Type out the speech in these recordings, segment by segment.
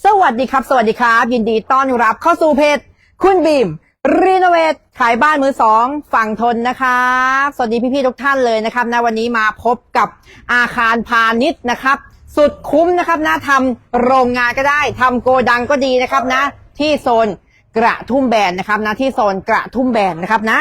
สวัสดีครับ สวัสดีครับ ยินดีต้อนรับเข้าสู่เพจคุณบีมรีโนเวทขายบ้านมือสองฝั่งทนนะครับสวัสดีพี่ๆทุกท่านเลยนะครับนะวันนี้มาพบกับอาคารพาณิชย์นะครับ สุดคุ้มนะครับนะทำโรงงานก็ได้ทำโกดังก็ดีนะครับนะ ที่โซนกระทุ่มแบนนะครับนะที่โซนกระทุ่มแบนนะครับนะ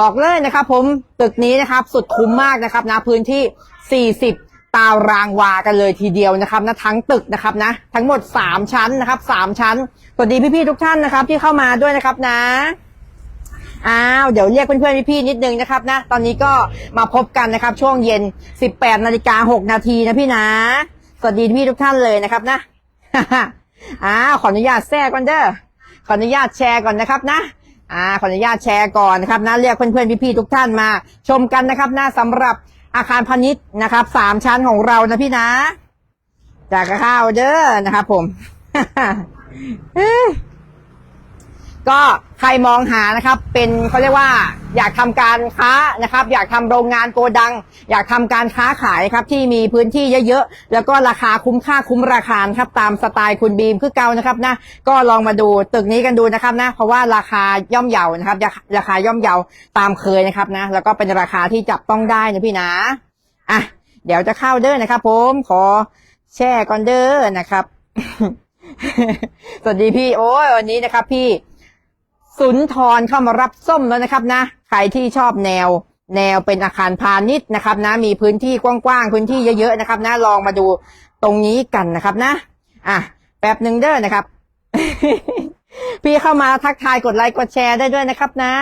บอกเลยนะครับ ผมตึกนี้นะครับสุดคุ้มมากนะครับนะพื้นที่ 40 ตารางวากันเลยทีเดียวนะครับนะทั้งตึกนะครับนะทั้งหมด 3 ชั้นนะครับ3ชั้นสวัสดีพี่ๆทุกท่านนะครับ ที่เข้ามาด้วยนะครับนะอ้าวเดี๋ยวเรียกเพื่อนๆพี่ๆนิดนึงนะครับนะ ตอนนี้ก็มาพบกันนะครับ ช่วงเย็น 18นาฬิกา6นาทีนะพี่นะสวัสดีพี่ทุกท่านเลยนะครับนะอ้าวขออนุญาตแทรกก่อนเด้อขออนุญาตแชร์ก่อนนะครับนะอ่าขออนุญาตแชร์ก่อนนะครับนะเรียกเพื่อนๆพี่ๆทุกท่านมา ชมกันนะครับนะสำหรับ อาคารพาณิชย์นะครับสามชั้นของเรานะพี่นะ จากข้าวเด้อนะครับผม ก็ใครมองหานะครับ เป็นเขาเรียกว่าอยากทำการค้านะครับ อยากทำโรงงานโกดัง อยากทำการค้าขายครับที่มีพื้นที่เยอะๆ แล้วก็ราคาคุ้มค่าคุ้มราคาครับตามสไตล์คุณบีมคือเก่านะครับนะก็ลองมาดูตึกนี้กันดูนะครับนะเพราะว่าราคาย่อมเยานะครับ ราคาราคาย่อมเยาตามเคยนะครับนะแล้วก็เป็นราคาที่จับต้องได้นะพี่นะอะเดี๋ยวจะเข้าเด้อนะครับ ผมขอแช่ก่อนเด้อนะครับสวัสดีพี่โอ้ยวันนี้นะครับ พี่ สุนทรเข้ามารับส้มแล้วนะครับนะ ใครที่ชอบแนว แนวเป็นอาคารพาณิชย์นะครับนะ มีพื้นที่กว้างๆ พื้นที่เยอะๆนะครับนะ ลองมาดูตรงนี้กันนะครับนะ อะ แป๊บหนึ่งเด้อนะครับ พี่เข้ามาทักทายกดไลค์กดแชร์ได้ด้วยนะครับนะ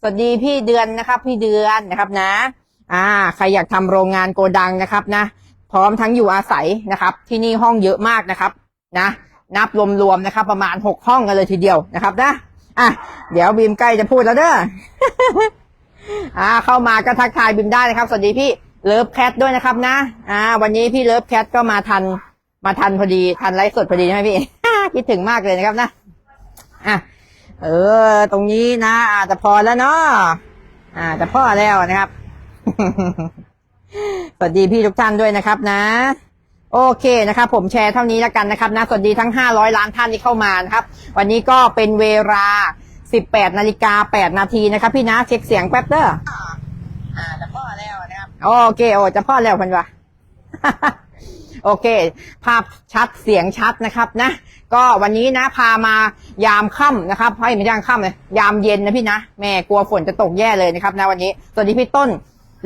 สวัสดีพี่เดือนนะครับ พี่เดือนนะครับนะ อ่า ใครอยากทำโรงงานโกดังนะครับนะ พร้อมทั้งอยู่อาศัยนะครับ ที่นี่ห้องเยอะมากนะครับ นะ นับรวมๆนะครับ ประมาณหกห้องกันเลยทีเดียวนะครับนะ อะเดี๋ยวบีมใกล้จะพูดแล้วเด้ออ่า เข้ามาก็ทักทายบีมได้นะครับ สวัสดีพี่เลิฟแคทด้วยนะครับนะ อ่า วันนี้พี่เลิฟแคทก็มาทัน มาทันพอดีทันไลฟ์สดพอดีใช่ไหมพี่ คิดถึงมากเลยนะครับนะอะเออ ตรงนี้นะอาจจะพอแล้วเนาะอ่าจะพอแล้วนะครับ สวัสดีพี่ทุกท่านด้วยนะครับนะ โอเคนะครับผมแชร์เท่านี้แล้วกันนะครับนะสวัสดีทั้ง 500 ล้านท่านที่เข้ามานะครับ วันนี้ก็เป็นเวลา 18นาฬิกา8นาทีนะครับพี่นะเช็คเสียงแป๊บเด้ออ่าจะพ่อแล้วนะครับโอเคโอ้จะพ่อแล้วเพันวะโอเค ภาพชัดเสียงชัดนะครับนะ ก็วันนี้นะพามายามค่ำนะครับให้ไม่ใช่ยามค่ำเลยยามเย็นนะพี่นะแม่กลัวฝนจะตกแย่เลยนะครับนะวันนี้สวัสดีพี่ต้น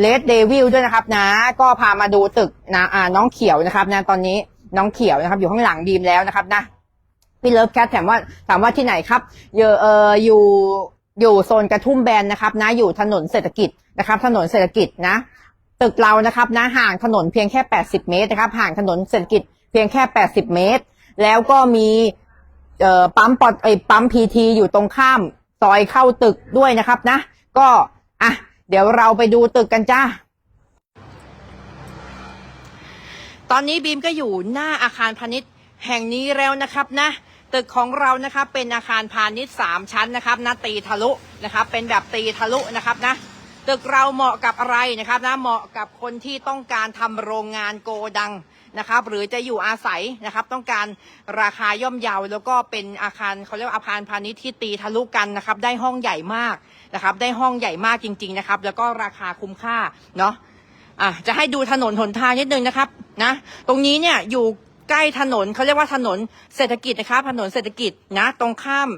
เลดเดวิลด้วยนะครับนะ ก็พามาดูตึกนะอ่าน้องเขียวนะครับนะตอนนี้น้องเขียวนะครับ อยู่ข้างหลังบีมแล้วนะครับนะพี่เลิฟแคทถามว่าถามว่าที่ไหนครับอยู่เอออยู่อยู่โซนกระทุ่มแบนนะครับ นะอยู่ถนนเศรษฐกิจนะครับ ถนนเศรษฐกิจนะ ตึกเรานะครับ นะห่างถนนเพียงแค่ 80 เมตรนะครับ ห่างถนนเศรษฐกิจเพียงแค่ 80 เมตร แล้วก็มีเอ่อปั๊มปอดไอปั๊มพีทีอยู่ตรงข้ามซอยเข้าตึกด้วยนะครับนะ ก็อะ เดี๋ยวเราไปดูตึกกันจ้าตอนนี้บีมก็อยู่หน้าอาคารพาณิชย์แห่งนี้แล้วนะครับนะ ตึกของเรานะครับเป็นอาคารพาณิชย์สามชั้นนะครับนะตีทะลุนะครับ เป็นแบบตีทะลุนะครับนะตึกเราเหมาะกับอะไรนะครับนะเหมาะกับคนที่ต้องการทำโรงงานโกดังนะครับ หรือจะอยู่อาศัยนะครับ ต้องการราคาย่อมเยาแล้วก็เป็นอาคารเขาเรียกว่าอาคารพาณิชย์ที่ตีทะลุกันนะครับ ได้ห้องใหญ่มาก นะครับ ได้ห้องใหญ่มากจริง ๆ นะครับ แล้วก็ราคาคุ้มค่าเนาะอะจะให้ดูถนนหนทางนิดนึงนะครับนะตรงนี้เนี่ยอยู่ใกล้ถนนเขาเรียกว่าถนนเศรษฐกิจนะครับถนนเศรษฐกิจนะตรงข้าม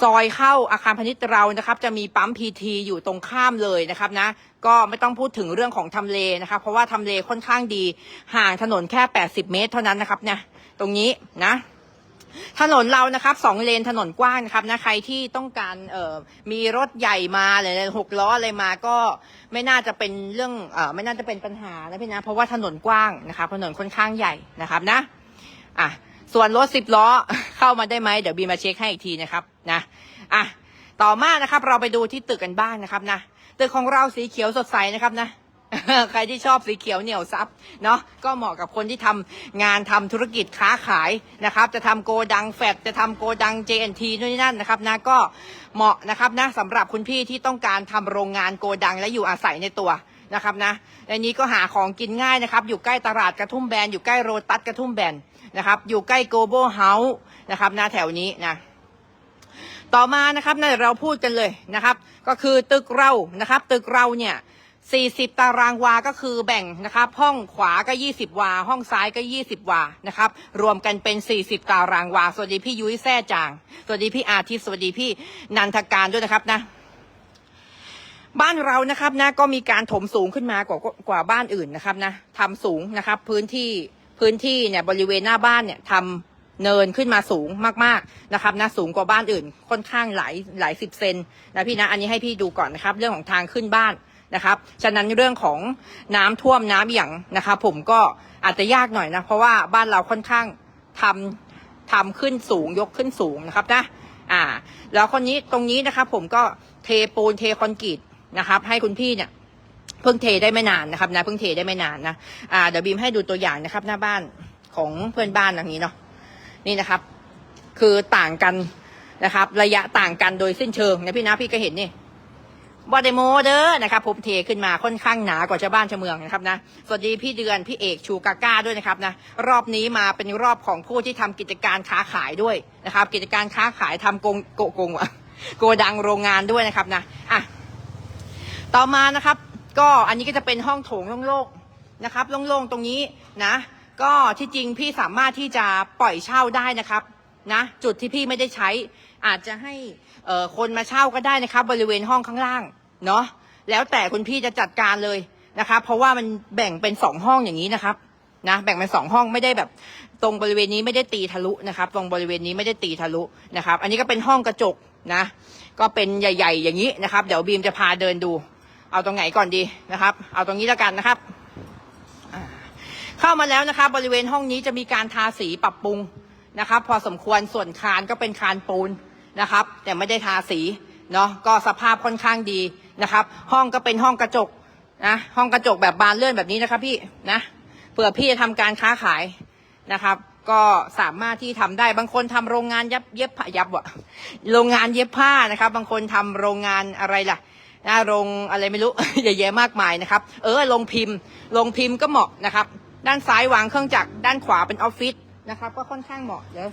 ซอยเข้าอาคารพาณิชย์เรานะครับ จะมีปั๊มพีทีอยู่ตรงข้ามเลยนะครับนะ ก็ไม่ต้องพูดถึงเรื่องของทำเลนะครับ เพราะว่าทำเลค่อนข้างดีห่างถนนแค่ 80 เมตรเท่านั้นนะครับเนี่ยตรงนี้นะ ถนนเรานะครับสองเลนถนนกว้างนะครับนะใครที่ต้องการเอ่อมีรถใหญ่มาเลยหกล้ออะไรมาก็ไม่น่าจะเป็นเรื่องเอ่อไม่น่าจะเป็นปัญหานะพี่นะเพราะว่าถนนกว้างนะครับถนนค่อนข้างใหญ่นะครับนะอะส่วนรถสิบล้อเข้ามาได้ไหมเดี๋ยวบีมาเช็คให้อีกทีนะครับนะอะต่อมานะครับเราไปดูที่ตึกกันบ้างนะครับนะตึกของเราสีเขียวสดใสนะครับนะ ใครที่ชอบสีเขียวเหนียวซับเนาะก็เหมาะกับคนที่ทำงานทำธุรกิจค้าขายนะครับ จะทำโกดังแฟดจะทำโกดัง JNT นู่นนี่นั่นนะครับนะก็เหมาะนะครับนะสำหรับคุณพี่ที่ต้องการทำโรงงานโกดังและอยู่อาศัยในตัวนะครับนะในนี้ก็หาของกินง่ายนะครับ อยู่ใกล้ตลาดกระทุ่มแบน อยู่ใกล้โรตัสกระทุ่มแบนนะครับ อยู่ใกล้โกโบเฮาส์นะครับนะแถวนี้นะต่อมานะครับนะเราพูดกันเลยนะครับ ก็คือตึกเรานะครับ ตึกเราเนี่ย 40ตารางวาก็คือแบ่งนะครับห้องขวาก็20วา ห้องซ้ายก็20วานะครับรวมกันเป็น40ตารางวา สวัสดีพี่ยุ้ยแซ่จาง สวัสดีพี่อาทิตย์สวัสดีพี่นันทการด้วยนะครับนะบ้านเรานะครับนะก็มีการถมสูงขึ้นมากว่ากว่าบ้านอื่นนะครับนะทำสูงนะครับ พื้นที่พื้นที่เนี่ยบริเวณหน้าบ้านเนี่ยทำเนินขึ้นมาสูงมากๆนะครับนะสูงกว่าบ้านอื่น ค่อนข้างหลายหลายสิบเซนนะพี่นะอันนี้ให้พี่ดูก่อนนะครับ เรื่องของทางขึ้นบ้าน นะครับ ฉะนั้นเรื่องของน้ำท่วมน้ำอย่างนะครับผมก็อาจจะยากหน่อยนะ เพราะว่าบ้านเราค่อนข้างทำทำขึ้นสูงยกขึ้นสูงนะครับนะ อ่า แล้วคนนี้ตรงนี้นะครับ ผมก็เทปูนเทคอนกรีตนะครับ ให้คุณพี่เนี่ยเพิ่งเทได้ไม่นานนะครับนะเพิ่งเทได้ไม่นานนะอ่าเดี๋ยวบีมให้ดูตัวอย่างนะครับ หน้าบ้านของเพื่อนบ้านหลังนี้เนาะนี่นะครับ คือต่างกันนะครับ ระยะต่างกันโดยสิ้นเชิงนะพี่นะพี่ก็เห็นนี่ บอดโมเดอร์นะครับผมเทขึ้นมาค่อนข้างหนากว่าชาวบ้านชาวเมืองนะครับนะสวัสดีพี่เดือนพี่เอกชูกาก้าด้วยนะครับนะรอบนี้มาเป็นรอบของผู้ที่ทำกิจการค้าขายด้วยนะครับ กิจการค้าขายทำกงโกโกงวะโกดังโรงงานด้วยนะครับนะอะต่อมานะครับ ก็อันนี้ก็จะเป็นห้องโถงโล่งๆนะครับโล่งๆตรงนี้นะ ก็ที่จริงพี่สามารถที่จะปล่อยเช่าได้นะครับนะจุดที่พี่ไม่ได้ใช้อาจจะให้ คนมาเช่าก็ได้นะครับ บริเวณห้องข้างล่างเนาะแล้วแต่คุณพี่จะจัดการเลยนะครับ เพราะว่ามันแบ่งเป็นสองห้องอย่างนี้นะครับนะแบ่งเป็นสองห้องไม่ได้แบบ ตรงบริเวณนี้ไม่ได้ตีทะลุนะครับ ตรงบริเวณนี้ไม่ได้ตีทะลุนะครับ อันนี้ก็เป็นห้องกระจกนะ ก็เป็นใหญ่ ๆ อย่างนี้นะครับ เดี๋ยวบีมจะพาเดินดู เอาตรงไหนก่อนดีนะครับ เอาตรงนี้แล้วกันนะครับ เข้ามาแล้วนะครับ บริเวณห้องนี้จะมีการทาสีปรับปรุงนะครับ พอสมควรส่วนคานก็เป็นคานปูน นะครับ แต่ไม่ได้ทาสีเนาะก็สภาพค่อนข้างดีนะครับ ห้องก็เป็นห้องกระจกนะห้องกระจกแบบบานเลื่อนแบบนี้นะครับพี่นะเผื่อพี่จะทำการค้าขายนะครับ ก็สามารถที่ทำได้บางคนทำโรงงานยับเย็บผ้ายับวะโรงงานเย็บผ้านะครับ บางคนทำโรงงานอะไรล่ะนะโรงอะไรไม่รู้เยอะแยะมากมายนะครับ เออโรงพิมพ์โรงพิมพ์ก็เหมาะนะครับ ด้านซ้ายวางเครื่องจักรด้านขวาเป็นออฟฟิศนะครับ ก็ค่อนข้างเหมาะเดี๋ยวจะ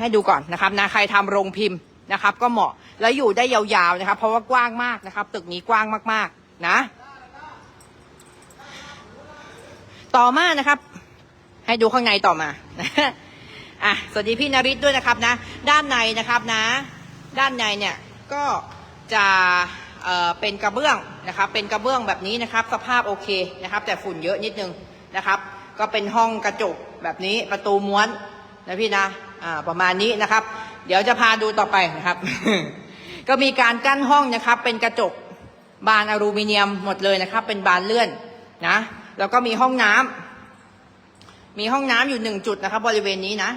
ให้ดูก่อนนะครับนะใครทำโรงพิมพ์นะครับ ก็เหมาะแล้วอยู่ได้ยาวๆนะครับ เพราะว่ากว้างมากนะครับ ตึกนี้กว้างมากๆนะ ต่อมานะครับ ให้ดูข้างในต่อมาอะสวัสดีพี่นริศด้วยนะครับนะ ด้านในนะครับนะ ด้านในเนี่ยก็จะเอ่อเป็นกระเบื้องนะครับ เป็นกระเบื้องแบบนี้นะครับ สภาพโอเคนะครับ แต่ฝุ่นเยอะนิดนึงนะครับ ก็เป็นห้องกระจกแบบนี้ประตูม้วนนะพี่นะ อ่าประมาณนี้นะครับ เดี๋ยวจะพาดูต่อไปนะครับ ก็มีการกั้นห้องนะครับ เป็นกระจกบานอลูมิเนียมหมดเลยนะครับ เป็นบานเลื่อนนะแล้วก็มีห้องน้ำมีห้องน้ำอยู่หนึ่งจุดนะครับ บริเวณนี้นะ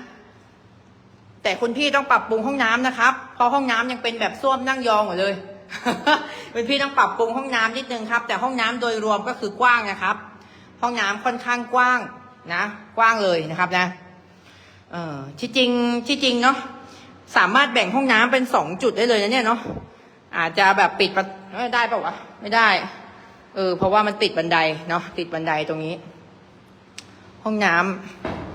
แต่คุณพี่ต้องปรับปรุงห้องน้ำนะครับ เพราะห้องน้ำยังเป็นแบบส้วมนั่งยองอยู่เลยคุณพี่ต้องปรับปรุงห้องน้ำนิดนึงครับ แต่ห้องน้ำโดยรวมก็คือกว้างนะครับ ห้องน้ำค่อนข้างกว้างนะ กว้างเลยนะครับนะ เออที่จริงที่จริงเนาะสามารถแบ่งห้องน้ำเป็นสองจุดได้เลยนะเนี่ยเนาะอาจจะแบบปิดประเอ้ยได้เปล่าวะไม่ได้ เออ เพราะว่ามันติดบันไดเนาะติดบันไดตรงนี้ ห้องน้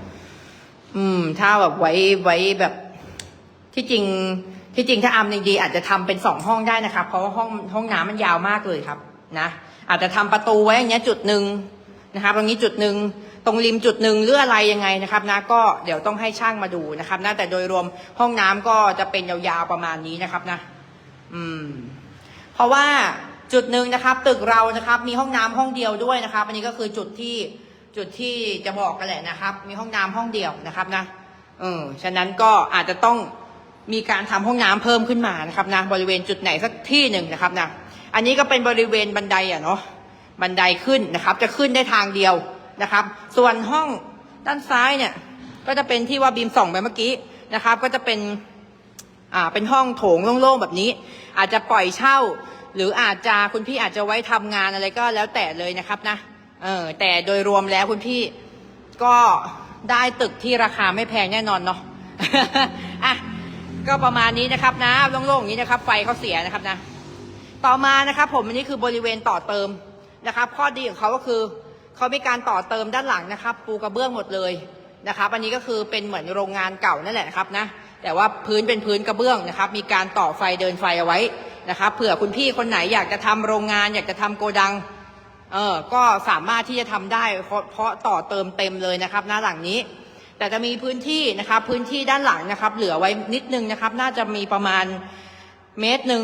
ำอืม ถ้าแบบไว้ไว้แบบ ที่จริง ที่จริงถ้าอำดีๆอาจจะทำเป็นสองห้องได้นะครับเพราะว่าห้องห้องน้ำมันยาวมากเลยครับ นะอาจจะทำประตูไว้อย่างเงี้ยจุดหนึ่งนะครับ ตรงนี้จุดหนึ่ง ตรงริมจุดหนึ่งหรืออะไรยังไงนะครับนะก็เดี๋ยวต้องให้ช่างมาดูนะครับนะแต่โดยรวมห้องน้ำก็จะเป็นยาวๆประมาณนี้นะครับนะ อืม เพราะว่าจุดหนึ่งนะครับ ตึกเรานะครับ มีห้องน้ำห้องเดียวด้วยนะครับ อันนี้ก็คือจุดที่จุดที่จะบอกกันแหละนะครับ มีห้องน้ำห้องเดียวนะครับนะเออฉะนั้นก็อาจจะต้องมีการทำห้องน้ำเพิ่มขึ้นมานะครับนะบริเวณจุดไหนสักที่หนึ่งนะครับนะอันนี้ก็เป็นบริเวณบันไดอะเนาะบันไดขึ้นนะครับ จะขึ้นได้ทางเดียว นะครับ ส่วนห้องด้านซ้ายเนี่ยก็จะเป็นที่ว่าบีมส่องไปเมื่อกี้นะครับ ก็จะเป็นอ่าเป็นห้องโถงโล่งๆแบบนี้ อาจจะปล่อยเช่า หรืออาจจะคุณพี่อาจจะไว้ทำงานอะไรก็แล้วแต่เลยนะครับนะเออแต่โดยรวมแล้วคุณพี่ก็ได้ตึกที่ราคาไม่แพงแน่นอนเนาะอะก็ประมาณนี้นะครับนะโล่งๆอย่างนี้นะครับ ไฟเขาเสียนะครับนะ ต่อมานะครับ ผมอันนี้คือบริเวณต่อเติมนะครับ ข้อดีของเขาก็คือ เขามีการต่อเติมด้านหลังนะครับ ปูกระเบื้องหมดเลยนะครับ อันนี้ก็คือเป็นเหมือนโรงงานเก่านั่นแหละครับนะ แต่ว่าพื้นเป็นพื้นกระเบื้องนะครับ มีการต่อไฟเดินไฟเอาไว้นะครับ เผื่อคุณพี่คนไหนอยากจะทำโรงงาน อยากจะทำโกดัง เออก็สามารถที่จะทำได้เพราะเพราะต่อเติมเต็มเลยนะครับ หน้าหลังนี้ แต่จะมีพื้นที่นะครับ พื้นที่ด้านหลังนะครับ เหลือไว้นิดนึงนะครับ น่าจะมีประมาณเมตรหนึ่ง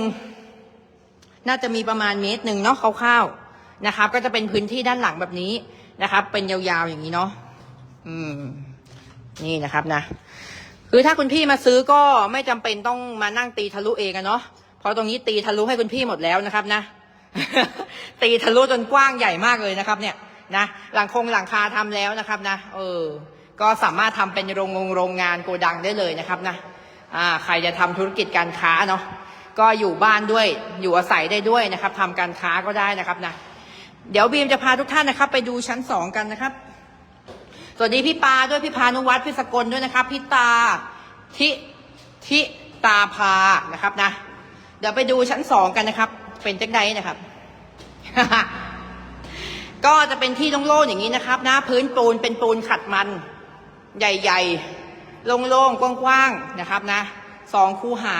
น่าจะมีประมาณเมตรหนึ่งเนาะคร่าวๆ นะครับ ก็จะเป็นพื้นที่ด้านหลังแบบนี้นะครับ เป็นยาวๆอย่างนี้เนาะอืม นี่นะครับนะคือถ้าคุณพี่มาซื้อก็ไม่จำเป็นต้องมานั่งตีทะลุเองอะเนาะเพราะตรงนี้ตีทะลุให้คุณพี่หมดแล้วนะครับนะ ตีทะลุจนกว้างใหญ่มากเลยนะครับ เนี่ยนะหลังคงหลังคาทำแล้วนะครับนะเออ ก็สามารถทำเป็นโรงงโรงงานโกดังได้เลยนะครับนะอ่าใครจะทำธุรกิจการค้าเนาะก็อยู่บ้านด้วยอยู่อาศัยได้ด้วยนะครับทำการค้าก็ได้นะครับนะ เดี๋ยวบีมจะพาทุกท่านนะครับ ไปดูชั้นสองกันนะครับ สวัสดีพี่ปาด้วยพี่พานุวัฒน์พี่สกลด้วยนะครับพี่ตาทิทิตาพานะครับนะ เดี๋ยวไปดูชั้นสองกันนะครับ เป็นจังไดนะครับ ก็จะเป็นที่โล่งๆอย่างนี้นะครับนะพื้นปูนเป็นปูนขัดมัน ใหญ่ๆโล่งๆกว้างๆนะครับนะสองคูหา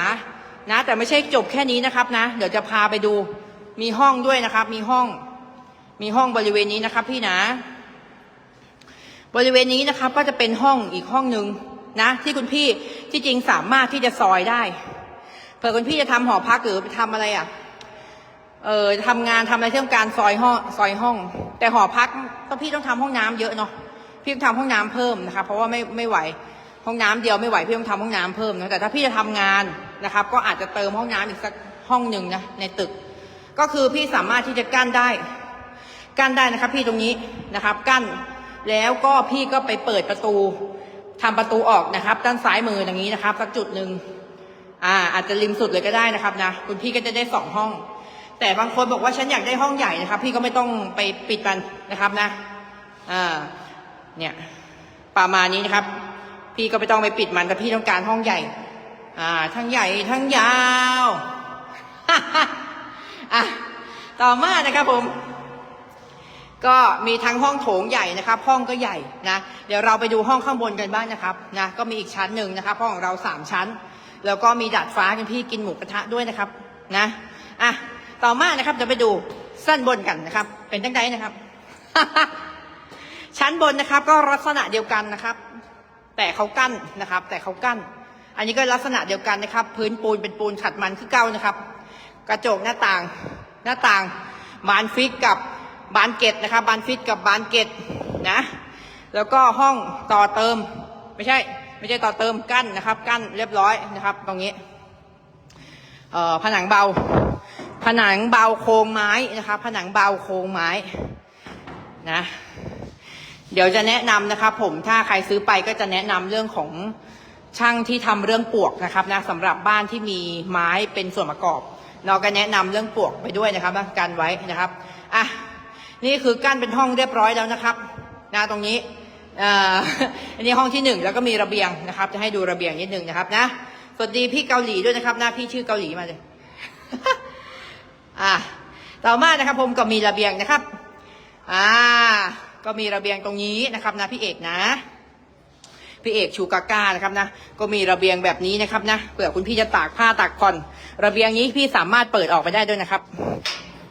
นะ แต่ไม่ใช่จบแค่นี้นะครับนะ เดี๋ยวจะพาไปดูมีห้องด้วยนะครับ มีห้อง มีห้องบริเวณนี้นะครับพี่นะ บริเวณนี้นะครับก็จะเป็นห้องอีกห้องหนึ่งนะ ที่คุณพี่ที่จริงสามารถที่จะซอยได้เผื่อคุณพี่จะทำหอพักหรือไปทำอะไรอะเออทำงานทำอะไรที่ต้องการซอยห้องซอยห้อง แต่หอพักต้องพี่ต้องทำห้องน้ำเยอะเนาะพี่ต้องทำห้องน้ำเพิ่มนะคะเพราะว่าไม่ไม่ไหวห้องน้ำเดียวไม่ไหวพี่ต้องทำห้องน้ำเพิ่มนะแต่ถ้าพี่จะทำงานนะครับ ก็อาจจะเติมห้องน้ำอีกสักห้องหนึ่งนะในตึก ก็คือพี่สามารถที่จะกั้นได้ กั้นได้นะครับ พี่ตรงนี้นะครับ กั้นแล้วก็พี่ก็ไปเปิดประตูทำประตูออกนะครับ ด้านซ้ายมืออย่างนี้นะครับ สักจุดหนึ่งอ่า อาจจะริมสุดเลยก็ได้นะครับนะคุณพี่ก็จะได้สองห้อง แต่บางคนบอกว่าฉันอยากได้ห้องใหญ่นะครับ พี่ก็ไม่ต้องไปปิดมันนะครับนะอ่าเนี่ยประมาณนี้นะครับ พี่ก็ไม่ต้องไปปิดมันแต่พี่ต้องการห้องใหญ่ อ่า ทั้งใหญ่ทั้งยาวอะต่อมานะครับผม ก็มีทั้งห้องโถงใหญ่นะครับ ห้องก็ใหญ่นะ เดี๋ยวเราไปดูห้องข้างบนกันบ้างนะครับนะก็มีอีกชั้นหนึ่งนะครับห้องของเราสามชั้น แล้วก็มีดาดฟ้ากันพี่กินหมูกระทะด้วยนะครับนะอะต่อมานะครับจะไปดูสั้นบนกันนะครับ เป็นจังไดนะครับ ชั้นบนนะครับก็ลักษณะเดียวกันนะครับ แต่เขากั้นนะครับ แต่เขากั้น อันนี้ก็ลักษณะเดียวกันนะครับ พื้นปูนเป็นปูนขัดมันคือเก้านะครับ กระจกหน้าต่างหน้าต่างบานฟิกกับ บานเกตนะครับบานฟิตกับบานเกตนะ แล้วก็ห้องต่อเติม ไม่ใช่ ไม่ใช่ต่อเติมกั้นนะครับ กั้นเรียบร้อยนะครับ ตรงนี้เอ่อผนังเบา ผนังเบาโครงไม้นะครับ ผนังเบาโครงไม้นะเดี๋ยวจะแนะนำนะครับผมถ้าใครซื้อไปก็จะแนะนำเรื่องของช่างที่ทำเรื่องปลวกนะครับนะสำหรับบ้านที่มีไม้เป็นส่วนประกอบ เราก็แนะนำเรื่องปลวกไปด้วยนะครับนะกันไว้นะครับอะ นี่คือกั้นเป็นห้องเรียบร้อยแล้วนะครับนะตรงนี้อ,อันนี้ห้องที่หนึ่งแล้วก็มีระเบียงนะครับ จะให้ดูระเบียงนิดหนึ่งนะครับนะสวัสดีพี่เกาหลีด้วยนะครับหน้าพี่ชื่อเกาหลีมาเลยอะต่อมานะครับ ผมก็มีระเบียงนะครับอ่าก็มีระเบียงตรงนี้นะครับนะพี่เอกนะพี่เอกชูกาก้านะครับนะก็มีระเบียงแบบนี้นะครับนะเผื่อคุณพี่จะตากผ้าตากผ่อน ระเบียงนี้พี่สามารถเปิดออกไปได้ด้วยนะครับ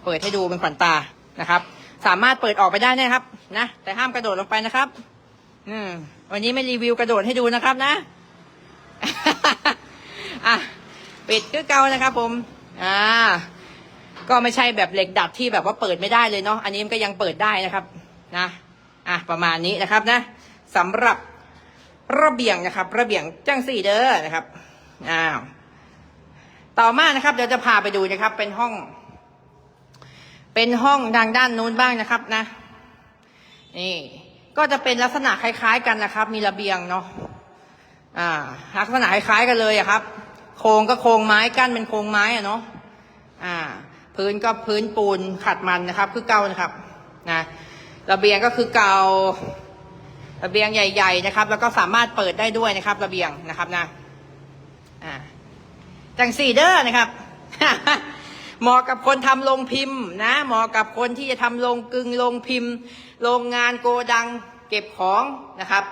เปิดให้ดูเป็นขวัญตานะครับ สามารถเปิดออกไปได้นะครับ นะ แต่ห้ามกระโดดลงไปนะครับอืมวันนี้ไม่รีวิวกระโดดให้ดูนะครับนะ อะปิดก็เกานะครับ ผม อ่า ก็ไม่ใช่แบบเหล็กดัดที่แบบว่าเปิดไม่ได้เลยเนาะ อันนี้มันก็ยังเปิดได้นะครับ นะ อะประมาณนี้นะครับนะสำหรับระเบียงนะครับ ระเบียงจังสี่เด้อนะครับ อ้าว ต่อมานะครับเดี๋ยวจะพาไปดูนะครับ เป็นห้อง เป็นห้องทางด้านนู้นบ้างนะครับนะ นี่ ก็จะเป็นลักษณะคล้าย ๆ กันนะครับ มีระเบียงเนาะอ่า ลักษณะคล้ายๆกันเลยอะครับ โครงก็โครงไม้กั้นเป็นโครงไม้อะเนาะอ่า พื้นก็พื้นปูนขัดมันนะครับ คือเก่านะครับนะระเบียงก็คือเก่าระเบียงใหญ่ ๆ นะครับ แล้วก็สามารถเปิดได้ด้วยนะครับ ระเบียงนะครับนะอ่าจังสีเด้อนะครับ เหมาะกับคนทำโรงพิมพ์นะเหมาะกับคนที่จะทำโรงกึ่งโรงพิมพ์ โรงงานโกดังเก็บของนะครับ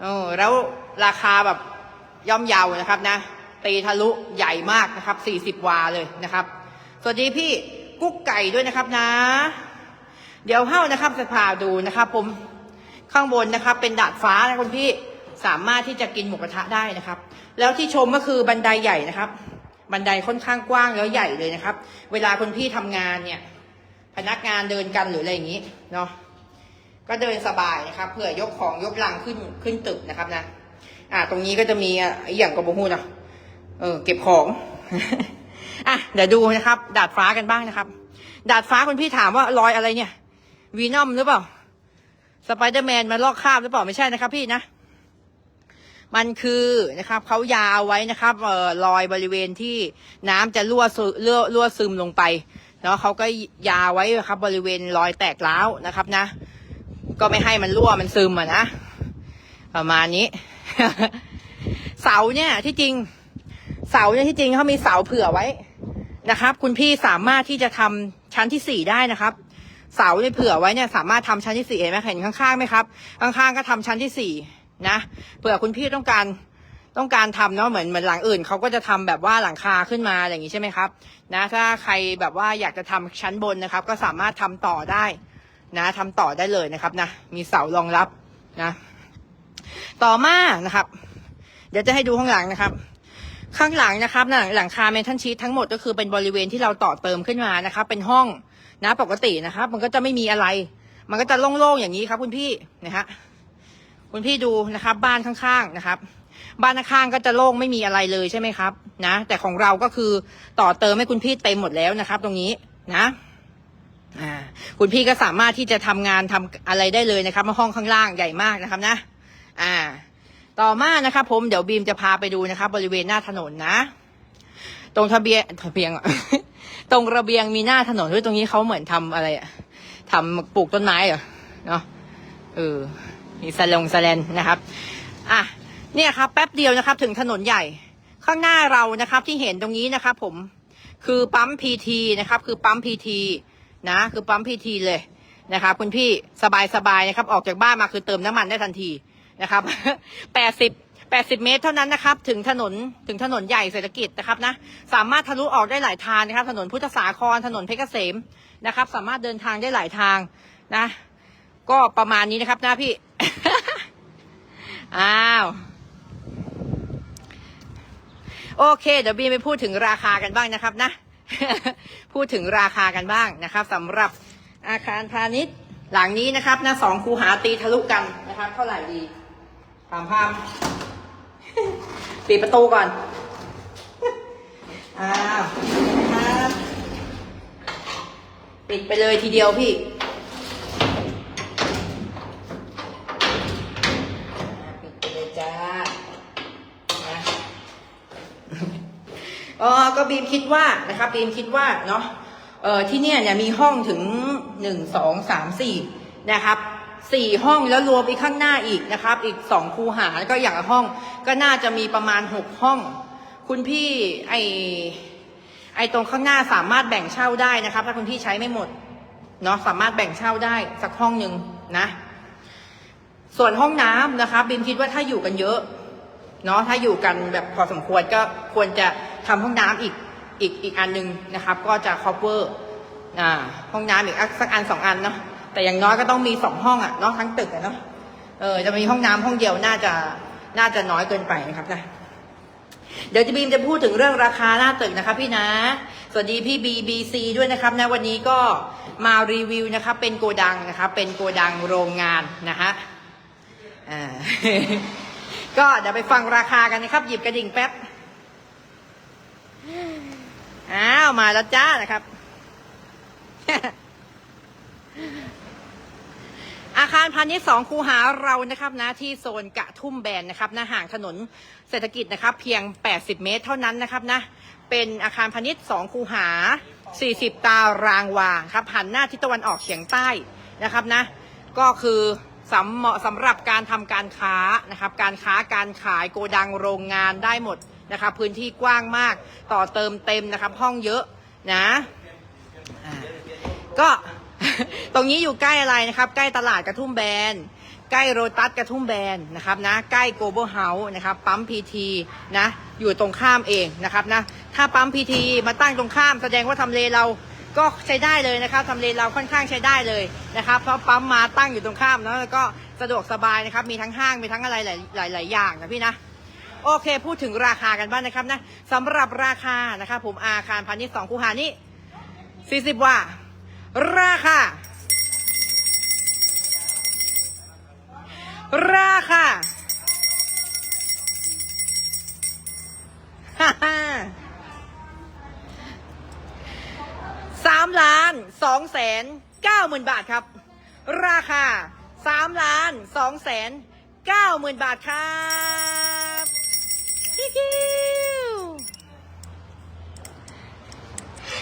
เออแล้วราคาแบบย่อมเยาวนะครับนะตีทะลุใหญ่มากนะครับสี่สิบวาเลยนะครับ สวัสดีพี่กุ๊กไก่ด้วยนะครับนะ เดี๋ยวเข้านะครับจะพาดูนะครับ ผมข้างบนนะครับ เป็นดาดฟ้านะคุณพี่สามารถที่จะกินหมูกระทะได้นะครับ แล้วที่ชมก็คือบันไดใหญ่นะครับ บันไดค่อนข้างกว้างแล้วใหญ่เลยนะครับ เวลาคุณพี่ทำงานเนี่ย พนักงานเดินกันหรืออะไรอย่างนี้เนาะก็เดินสบายนะครับเผื่อยกของยกลังขึ้นขึ้นตึกนะครับนะอ่า ตรงนี้ก็จะมีอะไออย่างกระบพูนะเออเก็บของอะเดี๋ยวดูนะครับ ดาดฟ้ากันบ้างนะครับ ดาดฟ้าคุณพี่ถามว่ารอยอะไรเนี่ยวีนอมหรือเปล่าสไปเดอร์แมนมาลอกคราบหรือเปล่าไม่ใช่นะครับพี่นะ มันคือนะครับเขายาวไว้นะครับเอ่อรอยบริเวณที่น้ำจะรั่วซึรั่วรั่วซึมลงไปเนาะเขาก็ยาไว้ครับ บริเวณรอยแตกร้าวนะครับนะ ก็ไม่ให้มันรั่วมันซึมอะนะประมาณนี้ เสาเนี่ยที่จริง เสาเนี่ยที่จริงเขามีเสาเผื่อไว้นะครับ คุณพี่สามารถที่จะทำชั้นที่สี่ได้นะครับ เสาเนี่ยเผื่อไว้เนี่ยสามารถทำชั้นที่สี่เห็นไหมเห็นข้างๆไหมครับข้างๆก็ทำชั้นที่สี่ นะเผื่อคุณพี่ต้องการต้องการทำเนาะเหมือนเหมือนหลังอื่นเขาก็จะทำแบบว่าหลังคาขึ้นมาอย่างนี้ใช่ไหมครับ นะถ้าใครแบบว่าอยากจะทำชั้นบนนะครับ ก็สามารถทำต่อได้ นะทำต่อได้เลยนะครับนะมีเสารองรับนะ ต่อมานะครับ เดี๋ยวจะให้ดูข้างหลังนะครับ ข้างหลังนะครับหลังหลังคาเมทัลชีททั้งหมดก็คือเป็นบริเวณที่เราต่อเติมขึ้นมานะครับ เป็นห้องนะปกตินะครับ มันก็จะไม่มีอะไร มันก็จะโล่งๆอย่างนี้ครับคุณพี่นะฮะ คุณพี่ดูนะครับ บ้านข้างๆนะครับ บ้านข้างๆก็จะโล่งไม่มีอะไรเลยใช่ไหมครับ นะ แต่ของเราก็คือต่อเติมให้คุณพี่เต็มหมดแล้วนะครับ ตรงนี้นะคุณพี่ก็สามารถที่จะทำงานทำอะไรได้เลยนะครับห้องข้างล่างใหญ่มากนะครับนะ อ่า ต่อมานะครับ ผมเดี๋ยวบีมจะพาไปดูนะครับ บริเวณหน้าถนนนะ ตรงทะเบียนทะเบียงตรงระเบียงมีหน้าถนนด้วยตรงนี้เขาเหมือนทำอะไรอะทำปลูกต้นไม้เหรอเนาะเออ มีสลงสแลนนะครับ อะเนี่ยครับ แป๊บเดียวนะครับ ถึงถนนใหญ่ ข้างหน้าเรานะครับที่เห็นตรงนี้นะครับ ผมคือปั๊มพีทีนะครับ คือปั๊มพีทีนะ คือปั๊มพีทีเลยนะครับคุณพี่สบายๆนะครับ ออกจากบ้านมาคือเติมน้ำมันได้ทันทีนะครับแปดสิบแปดสิบเมตรเท่านั้นนะครับ ถึงถนนถึงถนนใหญ่เศรษฐกิจนะครับนะ สามารถทะลุออกได้หลายทางนะครับ ถนนพุทธสาครถนนเพชรเกษมนะครับ สามารถเดินทางได้หลายทางนะ ก็ประมาณนี้นะครับนะพี่ อ้าว โอเค เดี๋ยวบีไปพูดถึงราคากันบ้างนะครับนะ พูดถึงราคากันบ้างนะครับสำหรับอาคารพาณิชย์หลังนี้นะครับนะสองคูหาตีทะลุกันนะครับ เท่าไหร่ดีถามพามปิดประตูก่อน อ้าวปิดไปเลยทีเดียวพี่ ปิดไปเลยจ้านะ เออ ก็บีมคิดว่านะครับบีมคิดว่าเนาะเออที่เนี่ยเนี่ยมีห้องถึงหนึ่งสองสามสี่นะครับสี่ห้องแล้วรวมอีกข้างหน้าอีกนะครับ อีกสองคูหาก็อย่างละห้องก็น่าจะมีประมาณหกห้อง คุณพี่ไอไอตรงข้างหน้าสามารถแบ่งเช่าได้นะครับ ถ้าคุณพี่ใช้ไม่หมดเนาะสามารถแบ่งเช่าได้สักห้องหนึ่งนะ ส่วนห้องน้ำนะครับบีมคิดว่าถ้าอยู่กันเยอะเนาะถ้าอยู่กันแบบพอสมควรก็ควรจะ ทำห้องน้ำอีกอีกอีกอันหนึ่งนะครับ ก็จะ cover อ่าห้องน้ำอีกสักอันสองอันเนาะแต่อย่างน้อยก็ต้องมีสองห้องอะเนาะทั้งตึกอะเนาะเออจะมีห้องน้ำห้องเดียวน่าจะน่าจะน้อยเกินไปนะครับนะเดี๋ยวจะบีมจะพูดถึงเรื่องราคาหน้าตึกนะครับพี่นะ สวัสดีพี่ BBC ด้วยนะครับนะวันนี้ก็มารีวิวนะครับ เป็นโกดังนะครับ เป็นโกดังโรงงานนะฮะก็เดี๋ยวไปฟังราคากันนะครับ หยิบกระดิ่งแป๊บ อ้าวมาแล้วจ้านะครับ อาคารพาณิชย์สองคูหาเรานะครับนะที่โซนกะทุ่มแบนนะครับนะห่างถนนเศรษฐกิจนะครับ เพียง 80 เมตรเท่านั้นนะครับนะเป็นอาคารพาณิชย์สองคูหา 40 ตารางวาครับหันหน้าทิศตะวันออกเฉียงใต้นะครับนะ ก็คือสำเหมาะสำหรับการทำการค้านะครับ การค้าการขายโกดังโรงงานได้หมด นะครับพื้นที่กว้างมากต่อเติมเต็มนะครับ ห้องเยอะนะก็ตรงนี้อยู่ใกล้อะไรนะครับ ใกล้ตลาดกระทุ่มแบนใกล้โรตัสกระทุ่มแบนนะครับนะใกล้โกลบอลเฮาส์นะครับปั๊มพีทีนะอยู่ตรงข้ามเองนะครับนะถ้าปั๊มพีทีมาตั้งตรงข้ามแสดงว่าทำเลเราก็ใช้ได้เลยนะครับทำเลเราค่อนข้างใช้ได้เลยนะครับ เพราะปั๊มมาตั้งอยู่ตรงข้ามนะแล้วก็สะดวกสบายนะครับ มีทั้งห้างมีทั้งอะไรหลายหลายอย่างนะพี่นะ โอเค พูดถึงราคากันบ้างนะครับนะสำหรับราคานะครับผมอาคารพาณิชย์สองคูหานี้40ว่า ราคา ราคาฮ่าสามล้านสองแสนเก้าหมื่นบาทครับ ราคาสามล้านสองแสนเก้าหมื่นบาทครับ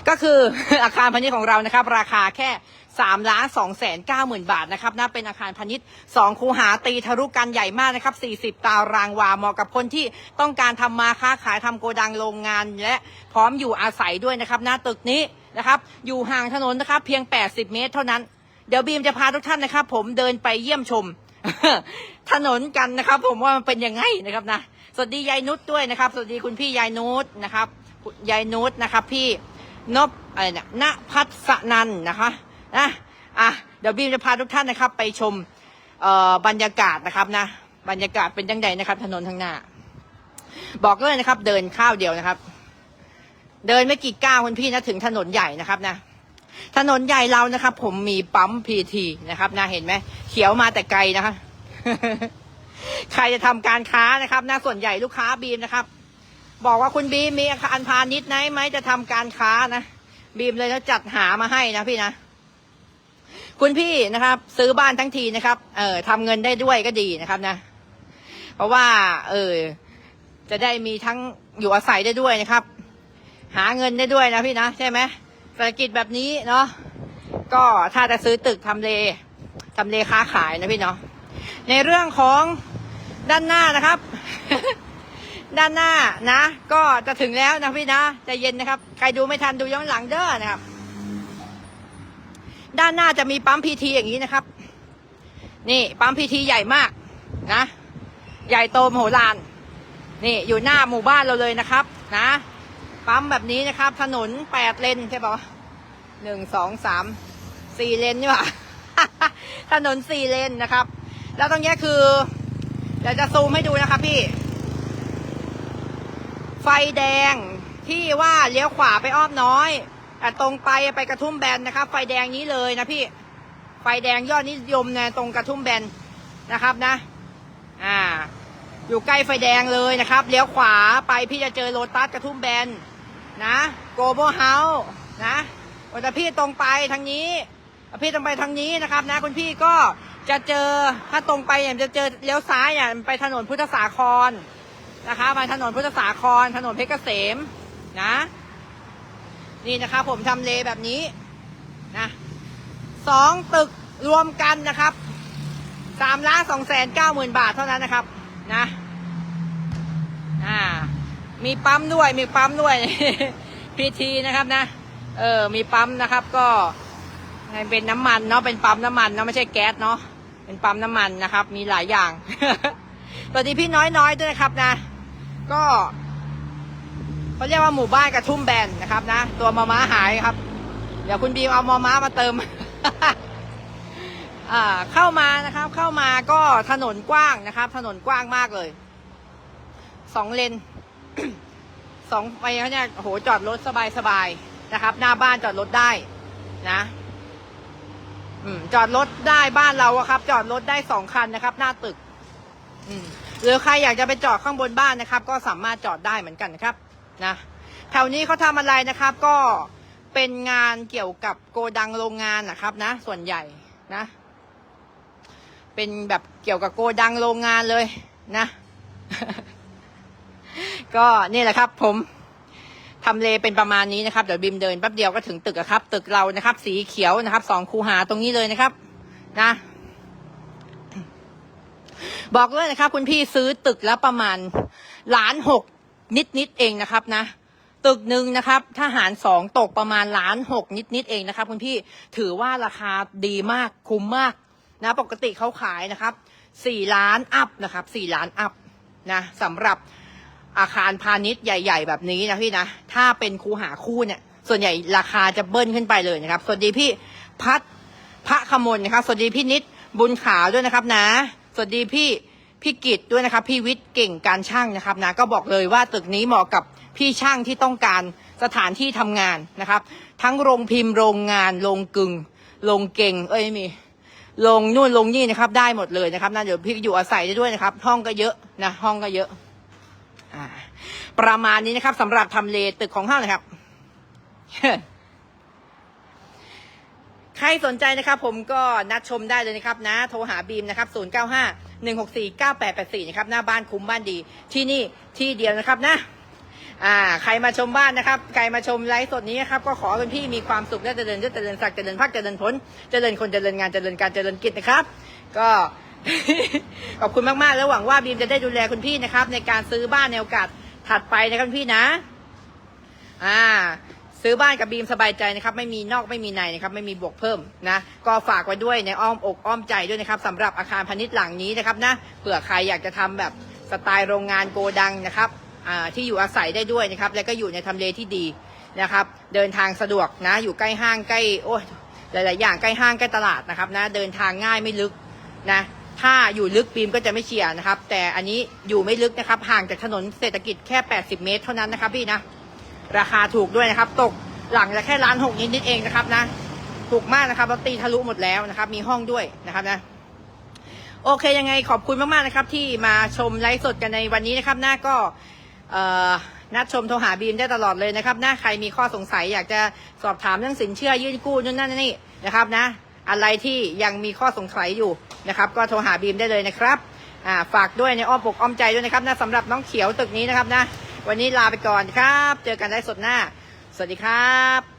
ก็คืออาคารพาณิชย์ของเรานะครับ ราคาแค่3ล้าน2แสน9หมื่นบาทนะครับนะเป็นอาคารพาณิชย์ 2 คูหาตีทะลุกันใหญ่มากนะครับ 40 ตารางวา เหมาะกับคนที่ต้องการทำมาค้าขายทำโกดังโรงงาน และพร้อมอยู่อาศัยด้วยนะครับ หน้าตึกนี้นะครับ อยู่ห่างถนนนะครับ เพียง 80 เมตรเท่านั้น เดี๋ยวบีมจะพาทุกท่านนะครับ ผมเดินไปเยี่ยมชม ถนนกันนะครับ ผมว่ามันเป็นยังไงนะครับนะสวัสดียายนุชด้วยนะครับ สวัสดีคุณพี่ยายนุชนะครับยายนุชนะครับ พี่นบอะไรเนี่ยณพัฒนันนะคะนะอะเดี๋ยวบีมจะพาทุกท่านนะครับ ไปชมเอ่อบรรยากาศนะครับนะบรรยากาศเป็นยังไงนะครับ ถนนทางหน้า บอกเลยนะครับ เดินข้าวเดียวนะครับ เดินไม่กี่ก้าวคุณพี่นะถึงถนนใหญ่นะครับนะ ถนนใหญ่เรานะครับ ผมมีปั๊มพีทีนะครับนะเห็นไหมเขียวมาแต่ไกลนะคะใครจะทำการค้านะครับนะส่วนใหญ่ลูกค้าบีมนะครับ บอกว่าคุณบีมมีอาคารพาณิชย์ไหนไหมจะทำการค้านะบีมเลยจะจัดหามาให้นะพี่นะคุณพี่นะครับ ซื้อบ้านทั้งทีนะครับ เออทำเงินได้ด้วยก็ดีนะครับนะ เพราะว่า เออจะได้มีทั้งอยู่อาศัยได้ด้วยนะครับ หาเงินได้ด้วยนะพี่นะใช่ไหม เศรษฐกิจแบบนี้เนาะก็ถ้าจะซื้อตึกทำเลทำเลค้าขายนะพี่เนาะในเรื่องของด้านหน้านะครับ ด้านหน้านะ ก็จะถึงแล้วนะพี่นะใจเย็นนะครับใครดูไม่ทันดูย้อนหลังเด้อนะครับ ด้านหน้าจะมีปั๊มพีทีอย่างนี้นะครับ นี่ปั๊มพีทีใหญ่มากนะ ใหญ่โตมโหฬารนี่อยู่หน้าหมู่บ้านเราเลยนะครับ นะ ปั๊มแบบนี้นะครับ ถนนแปดเลนใช่ปะหนึ่งสองสามสี่เลนนี่หว่าถนนสี่เลนนะครับ แล้วตรงนี้คือเดี๋ยวจะซูมให้ดูนะครับพี่ ไฟแดงที่ว่าเลี้ยวขวาไปอ้อมน้อยแต่ตรงไปไปกระทุ่มแบนนะครับ ไฟแดงนี้เลยนะพี่ ไฟแดงยอดนิยมนะตรงกระทุ่มแบนนะครับนะ อ่า อยู่ใกล้ไฟแดงเลยนะครับ เลี้ยวขวาไปพี่จะเจอโลตัสกระทุ่มแบน นะโกลบเฮาส์นะวันแต่พี่ตรงไปทางนี้ พี่ตรงไปทางนี้นะครับนะคุณพี่ก็จะเจอถ้าตรงไปเนี่ยจะเจอเลี้ยวซ้ายอะไปถนนพุทธสาครนะคะมาถนนพุทธสาคร ถนนเพชรเกษมนะ นี่นะครับผมทำเลแบบนี้นะสองตึกรวมกันนะครับสามล้านสองแสนเก้าหมื่นบาทเท่านั้นนะครับนะอ่า มีปั๊มด้วยมีปั๊มด้วยพีทีนะครับนะ เออ มีปั๊มนะครับก็เป็นน้ำมันเนาะเป็นปั๊มน้ำมันเนาะไม่ใช่แก๊สเนาะเป็นปั๊มน้ำมันนะครับ มีหลายอย่างสวัสดีพี่น้อยน้อยด้วยนะครับนะ ก็เขาเรียกว่าหมู่บ้านกระทุ่มแบนนะครับนะ ตัวมาม้าหายครับ เดี๋ยวคุณบีมเอามอม้ามาเติมเข้ามานะครับ เข้ามาก็ถนนกว้างนะครับ ถนนกว้างมากเลยสองเลน สองไปเนี่ยโหจอดรถสบายสบายๆนะครับ หน้าบ้านจอดรถได้นะอืมจอดรถได้บ้านเราอะครับ จอดรถได้สองคันนะครับ หน้าตึก อืมหรือใครอยากจะไปจอดข้างบนบ้านนะครับ ก็สามารถจอดได้เหมือนกันนะครับ นะแถวนี้เขาทำอะไรนะครับ ก็เป็นงานเกี่ยวกับโกดังโรงงานนะครับ นะ ส่วนใหญ่นะ เป็นแบบเกี่ยวกับโกดังโรงงานเลยนะ ก็นี่แหละครับผมทำเลเป็นประมาณนี้นะครับ เดี๋ยวบิมเดินแป๊บเดียวก็ถึงตึกอะครับ ตึกเรานะครับ สีเขียวนะครับสองคูหาตรงนี้เลยนะครับ นะ บอกเลยนะครับ คุณพี่ซื้อตึกแล้วประมาณล้านหกนิดนิดๆเองนะครับนะ ตึกหนึ่งนะครับถ้าหารสองตกประมาณล้านหกนิดๆเองนะครับ คุณพี่ถือว่าราคาดีมากคุ้มมากนะปกติเขาขายนะครับสี่ล้านอัพนะครับสี่ล้านอัพนะสำหรับ อาคารพาณิชย์ใหญ่ ๆ แบบนี้นะพี่นะ ถ้าเป็นคูหาคู่เนี่ย ส่วนใหญ่ราคาจะเบิ้ลขึ้นไปเลยนะครับ สวัสดีพี่พัดพระขมลนะครับ สวัสดีพี่นิดบุญขาวด้วยนะครับนะ สวัสดีพี่พี่กิตด้วยนะครับ พี่วิทย์เก่งการช่างนะครับนะ ก็บอกเลยว่าตึกนี้เหมาะกับพี่ช่างที่ต้องการสถานที่ทำงานนะครับ ทั้งโรงพิมพ์โรงงานโรงกึ่งโรงเก่ง เอ้ยไม่มีโรงนู่นโรงนี่นะครับได้หมดเลยนะครับนะเดี๋ยวพี่อยู่อาศัยได้ด้วยนะครับ ห้องก็เยอะนะห้องก็เยอะ อ่า ประมาณนี้นะครับสำหรับทำเลตึกของห้างนะครับ ใครสนใจนะครับ ผมก็นัดชมได้เลยนะครับ นะ โทรหาบีมนะครับ 095 164 9884นะครับหน้าบ้านคุ้มบ้านดี ที่นี่ที่เดียวนะครับนะอ่าใครมาชมบ้านนะครับ ใครมาชมไลฟ์สดนี้นะครับ ก็ขอเป็นพี่มีความสุขและเจริญเจริญศักดิ์เจริญพักเจริญผล เจริญคนเจริญงานเจริญการเจริญกิจนะครับ ก็ ขอบคุณมากๆ แล้วหวังว่าบีมจะได้ดูแลคุณพี่นะครับ ในการซื้อบ้านในโอกาสถัดไปนะครับคุณพี่นะ อ่า ซื้อบ้านกับบีมสบายใจนะครับ ไม่มีนอกไม่มีในนะครับ ไม่มีบวกเพิ่มนะ ก็ฝากไว้ด้วยในอ้อมอกอ้อมใจด้วยนะครับสำหรับอาคารพาณิชย์หลังนี้นะครับนะเผื่อใครอยากจะทำแบบสไตล์โรงงานโกดังนะครับอ่าที่อยู่อาศัยได้ด้วยนะครับ แล้วก็อยู่ในทำเลที่ดีนะครับ เดินทางสะดวกนะ อยู่ใกล้ห้างใกล้โอ้ยหลาย ๆ อย่างใกล้ห้างใกล้ตลาดนะครับนะ เดินทางง่ายไม่ลึกนะ ถ้าอยู่ลึกบีมก็จะไม่เชียร์นะครับ แต่อันนี้อยู่ไม่ลึกนะครับ ห่างจากถนนเศรษฐกิจแค่ 80 เมตรเท่านั้นนะครับพี่นะ ราคาถูกด้วยนะครับ ตกหลังจะแค่ล้านหกนิดนิดเองนะครับนะ ถูกมากนะครับเราตีทะลุหมดแล้วนะครับ มีห้องด้วยนะครับนะ โอเคยังไงขอบคุณมากๆนะครับ ที่มาชมไลฟ์สดกันในวันนี้นะครับนะก็เนัดชมโทรหาบีมได้ตลอดเลยนะครับนะใครมีข้อสงสัยอยากจะสอบถามเรื่องสินเชื่อยื่นกู้นู่นนั่นนี่นะครับนะ อะไรที่ยังมีข้อสงสัยอยู่ นะครับ ก็โทรหาบีมได้เลยนะครับอ่าฝากด้วยในอ้อมปกอ้อมใจด้วยนะครับนะสำหรับน้องเขียวตึกนี้นะครับนะ วันนี้ลาไปก่อนครับ เจอกันได้สดหน้า สวัสดีครับ